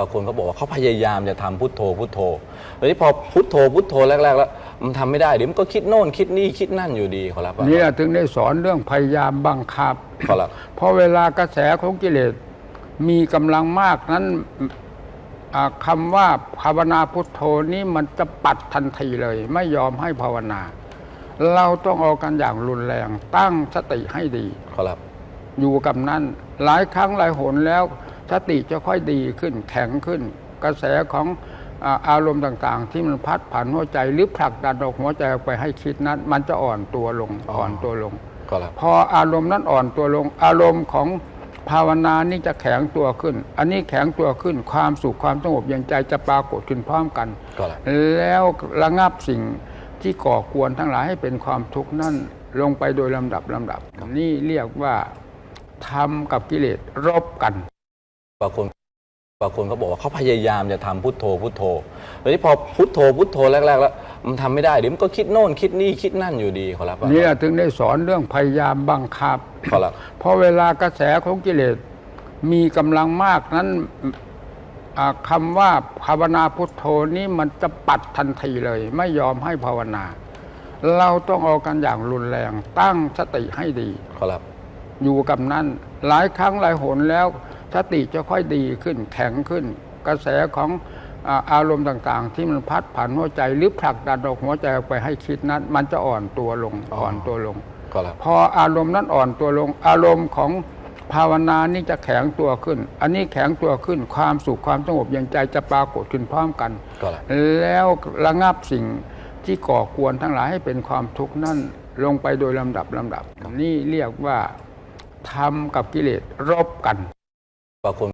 บางคนเขาบอกว่าเขาพยายามจะทำพุทโธพุทโธแต่ที่พอพุทโธพุทโธแรก ๆ แล้ว มันทำไม่ได้เดี๋ยวมันก็คิดโน่นคิดนี่คิดนั่นอยู่ดีขอรับนี่แหละถึงได้สอนเรื่องพยายามบังคับขอรับเพราะเวลากระแสของกิเลสมีกำลังมากนั้นอ่าคำว่าภาวนาพุทโธนี้มันจะปัดทันทีเลย ไม่ยอมให้ภาวนา เราต้องเอากันอย่างรุนแรงตั้งสติให้ดีขอรับอยู่กับนั้นหลายครั้งหลายหนแล้ว สติจะค่อยดีขึ้นแข็งขึ้น กระแสของอ่าอารมณ์ต่างๆ ที่มันพัดผ่านหัวใจหรือผลักดันออกหัวใจออกไปให้คิดนั้น มันจะอ่อนตัวลงอ๋ออ่อ่อนตัวลงขอรับพออารมณ์นั้นอ่อนตัวลง อารมณ์ของภาวนานี่จะแข็งตัวขึ้น อันนี้แข็งตัวขึ้นความสุขความสงบเย็นใจจะปรากฏขึ้นพร้อมกันขอรับแล้วระงับสิ่งที่ก่อกวนทั้งหลายให้เป็นความทุกข์นั่นลงไปโดยลำดับลำดับ นี่เรียกว่าทำกับกิเลสรบกัน บางคนบางคนเขาบอกว่าเขาพยายามจะทำพุทโธพุทโธแต่ที่พอพุทโธพุทโธแรกๆแล้วมันทำไม่ได้เดี๋ยวมันก็คิดโน่นคิดนี่คิดนั่นอยู่ดีขอรับนี่แหละถึงได้สอนเรื่องพยายามบังคับขอรับเพราะเวลากระแสของกิเลสมีกำลังมากนั้นอ่าคำว่าภาวนาพุทโธนี้มันจะปัดทันทีเลย ไม่ยอมให้ภาวนา เราต้องเอากันอย่างรุนแรงตั้งสติให้ดีขอรับอยู่กับนั้นหลายครั้งหลายหนแล้ว สติจะค่อยดีขึ้นแข็งขึ้น กระแสของอ่าอารมณ์ต่าง ๆ ที่มันพัดผ่านหัวใจหรือผลักดันออกหัวใจออกไปให้คิดนั้น มันจะอ่อนตัวลงอ๋ออ่อ่อนตัวลงขอรับพออารมณ์นั้นอ่อนตัวลง อารมณ์ของภาวนานี่จะแข็งตัวขึ้น อันนี้แข็งตัวขึ้นความสุขความสงบเย็นใจจะปรากฏขึ้นพร้อมกันขอรับแล้วระงับสิ่งที่ก่อกวนทั้งหลายให้เป็นความทุกข์นั่นลงไปโดยลำดับลำดับ นี่เรียกว่าทำกับกิเลสรบกัน บางคน